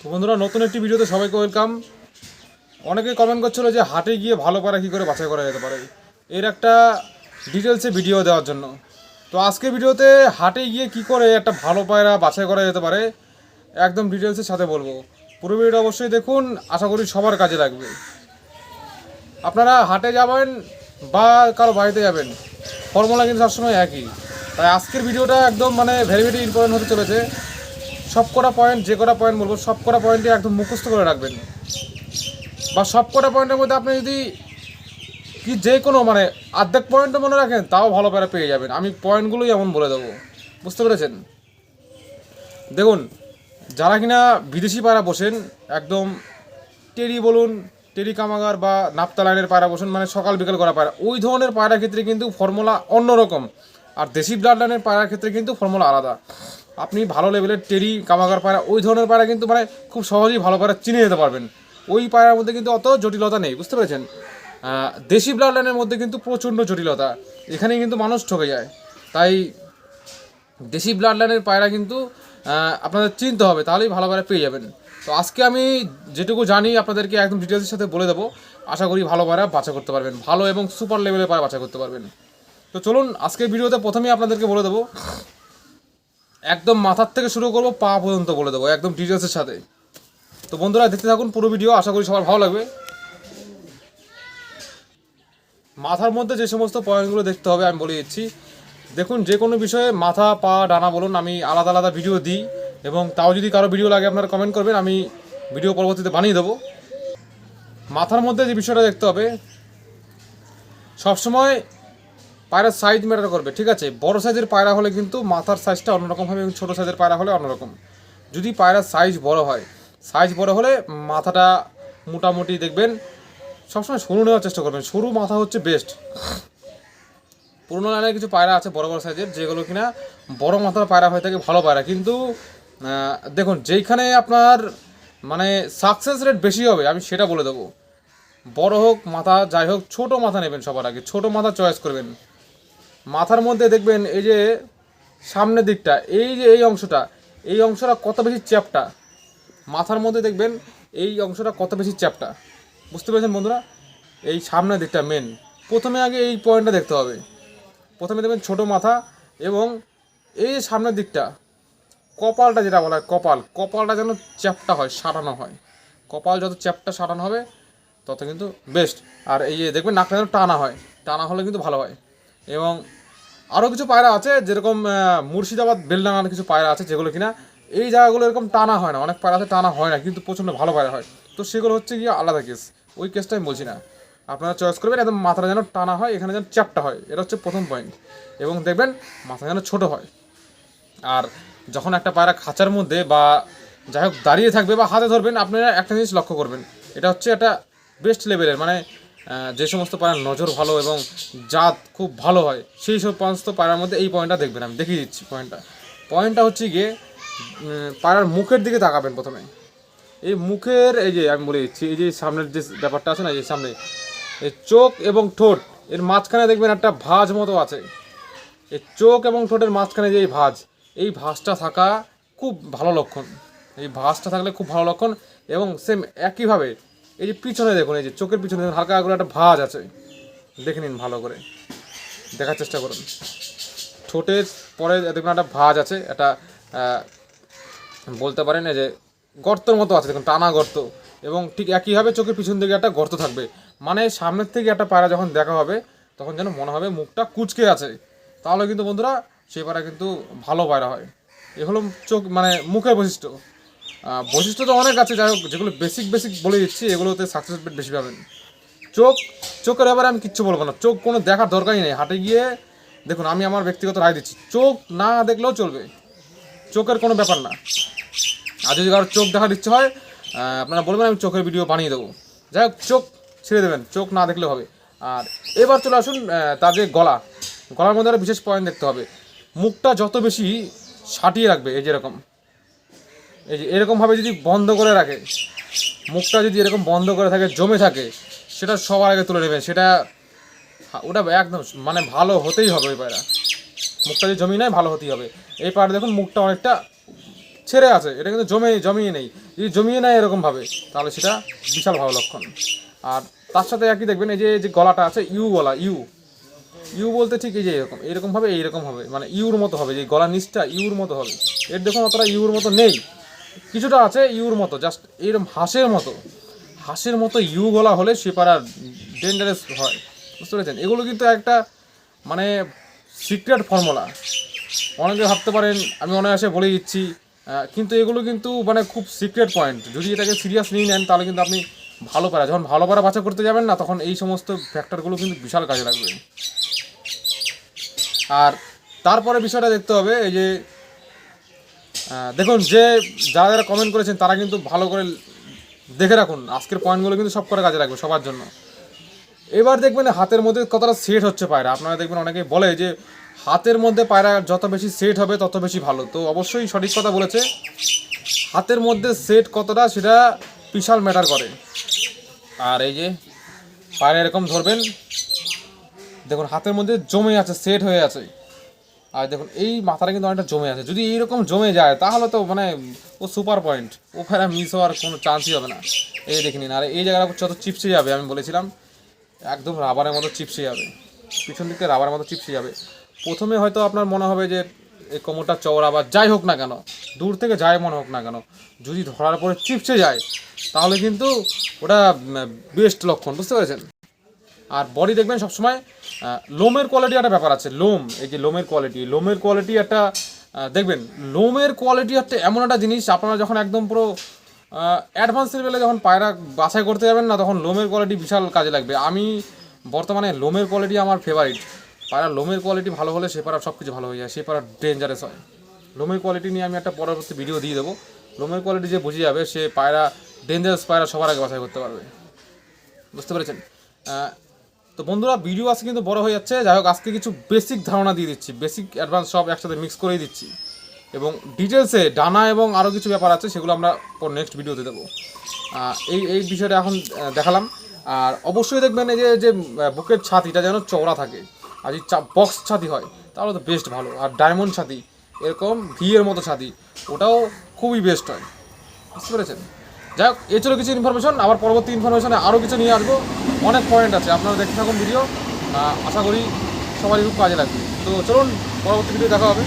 তো বন্ধুরা, নতুন একটি ভিডিওতে সবাইকে ওয়েলকাম অনেকে কমেন্ট করছিল যে হাটে গিয়ে ভালো পায়রা কী করে বাছাই করা যেতে পারে। এর একটা ডিটেলসে ভিডিও দেওয়ার জন্য। তো আজকে ভিডিওতে হাটে গিয়ে কি করে একটা ভালো পায়রা বাছাই করা যেতে পারে, একদম ডিটেলসের সাথে বলব। পুরো ভিডিওটা অবশ্যই দেখুন, আশা করি সবার কাজে লাগবে। আপনারা হাটে যাবেন বা কারও বাড়িতে যাবেন ফর্মুলা কিন্তু সবসময় একই। তাই আজকের ভিডিওটা একদম মানে ভেরি ভেরি ইম্পর্টেন্ট হতে চলেছে। সব কটা পয়েন্ট যে কটা পয়েন্ট বলব, সব কটা পয়েন্টই একদম মুখস্থ করে রাখবেন। বা সব কটা পয়েন্টের মধ্যে আপনি যদি কি যে কোনো মানে অর্ধেক পয়েন্টও মনে রাখেন, তাও ভালো প্যারা পেয়ে যাবেন। আমি পয়েন্টগুলোই এমন বলে দেবো। বুঝতে পেরেছেন? দেখুন, যারা কিনা বিদেশি পায়রা বসেন, একদম টেরি বলুন, টেরি কামাগার বা নাপ্তা লাইনের পায়রা বসেন মানে সকাল বিকাল করা পায়রা ওই ধরনের পায়রা ক্ষেত্রে কিন্তু ফর্মুলা অন্যরকম। আর দেশি ব্লাড লাইনের পায়রার ক্ষেত্রে কিন্তু ফর্মুলা আলাদা। আপনি ভালো লেভেলের টেরি কামাগার পায়রা, ওই ধরনের পায়রা কিন্তু মানে খুব সহজেই ভালো পায়রা চিনে যেতে পারবেন। ওই পায়রার মধ্যে কিন্তু অত জটিলতা নেই, বুঝতে পেরেছেন? দেশি ব্লাড লাইনের মধ্যে কিন্তু প্রচণ্ড জটিলতা এখানে কিন্তু মানুষ ঠকে যায়। তাই দেশি ব্লাড লাইনের পায়রা কিন্তু আপনাদের চিনতে হবে, তাহলেই ভালো পায়রা পেয়ে যাবেন। তো আজকে আমি যেটুকু জানি, আপনাদেরকে একদম ডিটেলসের সাথে বলে দেবো। আশা করি ভালো পায়রা বাছা করতে পারবেন, ভালো এবং সুপার লেভেলের পায়রা বাছা করতে পারবেন। তো চলুন, আজকের ভিডিওতে প্রথমেই আপনাদেরকে বলে দেবো একদম মাথার থেকে শুরু করব, পা পর্যন্ত বলে দেবো, একদম ডিটেলসের সাথে। তো বন্ধুরা, দেখতে থাকুন পুরো ভিডিও আশা করি সবার ভালো লাগবে। মাথার মধ্যে যে সমস্ত পয়েন্টগুলো দেখতে হবে, আমি বলে দিচ্ছি। দেখুন, যে কোনো বিষয়ে মাথা, পা, ডানা বলুন, আমি আলাদা আলাদা ভিডিও দিই এবং তাও যদি কারও ভিডিও লাগে, আপনারা কমেন্ট করবেন, আমি ভিডিও পরবর্তীতে বানিয়ে দেবো। মাথার মধ্যে যে বিষয়টা দেখতে হবে, সবসময় পায়রার সাইজ ম্যাটার করবে, ঠিক আছে? বড় সাইজের পায়রা হলে কিন্তু মাথার সাইজটা অন্যরকম হবে এবং ছোটো সাইজের পায়রা হলে অন্যরকম। যদি পায়রার সাইজ বড় হয় সাইজ বড় হলে মাথাটা মোটামুটি দেখবেন, সবসময় সরু নেওয়ার চেষ্টা করবেন। সরু মাথা হচ্ছে বেস্ট পুরোনো লাইনের কিছু পায়রা আছে বড় বড় সাইজের যেগুলো কিনা বড় মাথার পায়রা হয়ে থাকে, ভালো পায়রা। কিন্তু দেখুন, যেইখানে আপনার মানে সাকসেস রেট বেশি হবে, আমি সেটা বলে দেবো। বড় হোক, মাথা যাই হোক, ছোট মাথা নেবেন সবার আগে। ছোট মাথা চয়েস করবেন। মাথার মধ্যে দেখবেন এই যে সামনের দিকটা, এই যে এই অংশটা এই অংশটা কত বেশি চ্যাপটা? মাথার মধ্যে দেখবেন এই অংশটা কত বেশি চ্যাপটা? বুঝতে পেরেছেন বন্ধুরা? এই সামনের দিকটা মেন প্রথমে আগে এই পয়েন্টটা দেখতে হবে। প্রথমে দেখবেন ছোট মাথা এবং এই যে সামনের দিকটা, কপালটা যেটা বলা হয় কপাল, কপালটা যেন চ্যাপটা হয়, সারানো হয়। কপাল যত চ্যাপটা সারানো হবে, তত কিন্তু বেস্ট আর এই যে দেখবেন নাকটা যেন টানা হয়, টানা হলে কিন্তু ভালো হয়। এবং আরও কিছু পায়রা আছে, যেরকম মুর্শিদাবাদ বেলডাঙার কিছু পায়রা আছে যেগুলো কিনা এই জায়গাগুলো এরকম টানা হয় না, অনেক পায়রা আছে টানা হয় না, কিন্তু প্রচণ্ড ভালো পায়রা হয়। তো সেগুলো হচ্ছে গিয়ে আলাদা কেস ওই কেসটা আমি বলছি না। আপনারা চয়েস করবেন, একদম মাথাটা যেন টানা হয়, এখানে যেন চ্যাপটা হয়, এটা হচ্ছে প্রথম পয়েন্ট এবং দেখবেন মাথা যেন ছোট হয়। আর যখন একটা পায়রা খাঁচার মধ্যে বা যাই হোক দাঁড়িয়ে থাকবে বা হাতে ধরবেন, আপনারা একটা জিনিস লক্ষ্য করবেন, এটা হচ্ছে একটা বেস্ট লেভেলের মানে যে সমস্ত পায়রার নজর ভালো এবং জাত খুব ভালো হয়, সেই সব সমস্ত পায়রার মধ্যে এই পয়েন্টটা দেখবেন, আমি দেখিয়ে দিচ্ছি পয়েন্টটা পয়েন্টটা হচ্ছে গিয়ে পায়রার মুখের দিকে তাকাবেন প্রথমে। এই মুখের, এই যে আমি বলে দিচ্ছি, এই যে সামনের যে ব্যাপারটা আছে না, এই সামনে, এই চোখ এবং ঠোঁট, এর মাঝখানে দেখবেন একটা ভাঁজ মতো আছে। এই চোখ এবং ঠোঁটের মাঝখানে যে এই ভাঁজ, এই ভাঁজটা থাকা খুব ভালো লক্ষণ। এই ভাঁজটা থাকলে খুব ভালো লক্ষণ এবং সেম একইভাবে এই যে পিছনে দেখুন, এই যে চোখের পিছনে দেখুন, হালকা করে একটা ভাঁজ আছে। দেখে নিন ভালো করে। দেখার চেষ্টা করুন। ঠোঁটের পরে দেখুন একটা ভাঁজ আছে, একটা বলতে পারেন যে গর্তর মতো আছে, দেখুন, টানা গর্ত। এবং ঠিক একইভাবে চোখের পিছন দিকে একটা গর্ত থাকবে। মানে সামনের থেকে একটা পায়রা যখন দেখা হবে, তখন যেন মনে হবে মুখটা কুচকে আছে। তাহলে কিন্তু বন্ধুরা, সেই পায়রা কিন্তু ভালো পায়রা হয়। এ হলো চোখ মানে মুখের বৈশিষ্ট্য। বৈশিষ্ট্য তো অনেক আছে, যাই হোক, যেগুলো বেসিক বেসিক বলে দিচ্ছি, এগুলোতে সাকসেস রেট বেশি পাবেন। চোখ, চোখের ব্যাপারে আমি কিচ্ছু বলব না। চোখ কোনো দেখার দরকারই নেই। হাটে গিয়ে, দেখুন, আমি আমার ব্যক্তিগত রায় দিচ্ছি। চোখ না দেখলেও চলবে। চোখের কোনো ব্যাপার না। আর যদি কারোর চোখ দেখার ইচ্ছে হয় আপনারা বলবেন, আমি চোখের ভিডিও বানিয়ে দেবো। যাই হোক, চোখ ছেড়ে দেবেন। চোখ না দেখলে হবে। আর এবার চলে আসুন তার যে গলা। গলার মধ্যে একটা বিশেষ পয়েন্ট দেখতে হবে। মুখটা যত বেশি সাটিয়ে রাখবে, এই যেরকম এই যে এরকমভাবে যদি বন্ধ করে রাখে, মুখটা যদি এরকম বন্ধ করে থাকে, জমে থাকে, সেটা সবার আগে তুলে নেবেন। সেটা ওটা একদম মানে ভালো হতেই হবে ওই পায়রা। মুখটা যদি জমি নেয়, ভালো হতেই হবে। এই পায়রা দেখুন মুখটা অনেকটা ছেড়ে আছে। এটা কিন্তু জমে, জমিয়ে নেই। যদি জমিয়ে নেয় এরকমভাবে, তাহলে সেটা বিশাল ভালো লক্ষণ। আর তার সাথে একই দেখবেন, এই যে যে গলাটা আছে, ইউ গলা, ইউ। ইউ বলতে ঠিক এই যে এরকম। এরকম হবে এইরকম হবে। মানে ইউর মতো হবে। যে গলা নিচটা ইউর মতো হবে। এর দেখুন অতটা ইউর মতো নেই। কিছুটা আছে ইউর মতো জাস্ট এরকম হাঁসের মতো। হাঁসের মতো ইউ গলা হলে সে পাড়া ডেঞ্জারাস হয়, বুঝতে পেরেছেন? এগুলো কিন্তু একটা মানে সিক্রেট ফর্মুলা অনেকে ভাবতে পারেন, আমি অনায়াসে বলে দিচ্ছি কিন্তু এগুলো কিন্তু মানে খুব সিক্রেট পয়েন্ট যদি এটাকে সিরিয়াস নিয়ে নেন, তাহলে কিন্তু আপনি ভালো পারা, যখন ভালো পারা বাছা করতে যাবেন না, তখন এই সমস্ত ফ্যাক্টরগুলো কিন্তু বিশাল কাজে লাগবে। আর তারপরে বিষয়টা দেখতে হবে, এই যে দেখুন, যে, যারা যারা কমেন্ট করেছেন, তারা কিন্তু ভালো করে দেখে রাখুন। আজকের পয়েন্টগুলো কিন্তু সব করে কাজে লাগবে সবার জন্য। এবার দেখবেন হাতের মধ্যে কতটা সেট হচ্ছে পায়রা। আপনারা দেখবেন অনেকে বলে যে, হাতের মধ্যে পায়রা যত বেশি সেট হবে, তত বেশি ভালো। তো অবশ্যই সঠিক কথা বলেছে। হাতের মধ্যে সেট কতটা, সেটা বিশাল ম্যাটার করে। আর এই যে, পায়রা এরকম ধরবেন। দেখুন, হাতের মধ্যে জমে আছে সেট হয়ে আছে। আর দেখুন, এই মাথাটা কিন্তু অনেকটা জমে আছে। যদি এইরকম জমে যায়, তাহলে তো মানে ও সুপার পয়েন্ট ও ফেরা মিস হওয়ার কোনো চান্সই হবে না। এই দেখে নিন, আর এই জায়গাটা যত চিপসে যাবে, আমি বলেছিলাম। একদম রাবারের মতো চিপসে যাবে। পিছন দিকে রাবারের মতো চিপসে যাবে। প্রথমে হয়তো আপনার মনে হবে যে, এই কোমরটা চওড়া বা যাই হোক না কেন, দূর থেকে যাই মনে হোক না কেন, যদি ধরার পরে চিপসে যায়, তাহলে কিন্তু ওটা বেস্ট লক্ষণ, বুঝতে পেরেছেন? আর বডি দেখবেন সবসময় লোমের কোয়ালিটি একটা ব্যাপার আছে। লোম, এই যে লোমের কোয়ালিটি লোমের কোয়ালিটি একটা দেখবেন, লোমের কোয়ালিটি একটা এমন একটা জিনিস, আপনারা যখন একদম পুরো অ্যাডভান্স লেভেলে যখন পায়রা বাছাই করতে যাবেন না, তখন লোমের কোয়ালিটি বিশাল কাজে লাগবে। আমি বর্তমানে লোমের কোয়ালিটি আমার ফেভারিট পায়রা লোমের কোয়ালিটি ভালো হলে সে পাড়া সব কিছু ভালো হয়ে যায়, সে পাড়া ডেঞ্জারাস হয়। লোমের কোয়ালিটি নিয়ে আমি একটা পরবর্তী ভিডিও দিয়ে দেবো। লোমের কোয়ালিটি যে বুঝে যাবে, সে পায়রা ডেঞ্জারাস পায়রা সবার আগে বাছাই করতে পারবে। বুঝতে পেরেছেন? তো বন্ধুরা ভিডিও আজকে কিন্তু বড় হয়ে যাচ্ছে। যাই হোক, আজকে কিছু বেসিক ধারণা দিয়ে দিচ্ছি। বেসিক অ্যাডভান্স সব একসাথে মিক্স করেই দিচ্ছি। এবং ডিটেলসে ডানা এবং আরও কিছু ব্যাপার আছে, সেগুলো আমরা পর নেক্সট ভিডিওতে দেবো। এই এই বিষয়টা এখন দেখালাম। আর অবশ্যই দেখবেন এই যে যে বুকের ছাতিটা যেন চওড়া থাকে। আর যদি বক্স ছাতি হয়, তাহলে তো বেস্ট ভালো। আর ডায়মন্ড ছাতি, এরকম ভি এর মতো ছাতি, ওটাও খুবই বেস্ট হয়। বুঝতে পেরেছেন? যাই হোক, এ ছিল কিছু ইনফরমেশন আবার পরবর্তী ইনফরমেশনে আরও কিছু নিয়ে আসব। অনেক পয়েন্ট আছে, আপনারা দেখতে থাকুন ভিডিও আশা করি সবারই খুব কাজে লাগবে। তো চলুন, পরবর্তী ভিডিও দেখা হবে।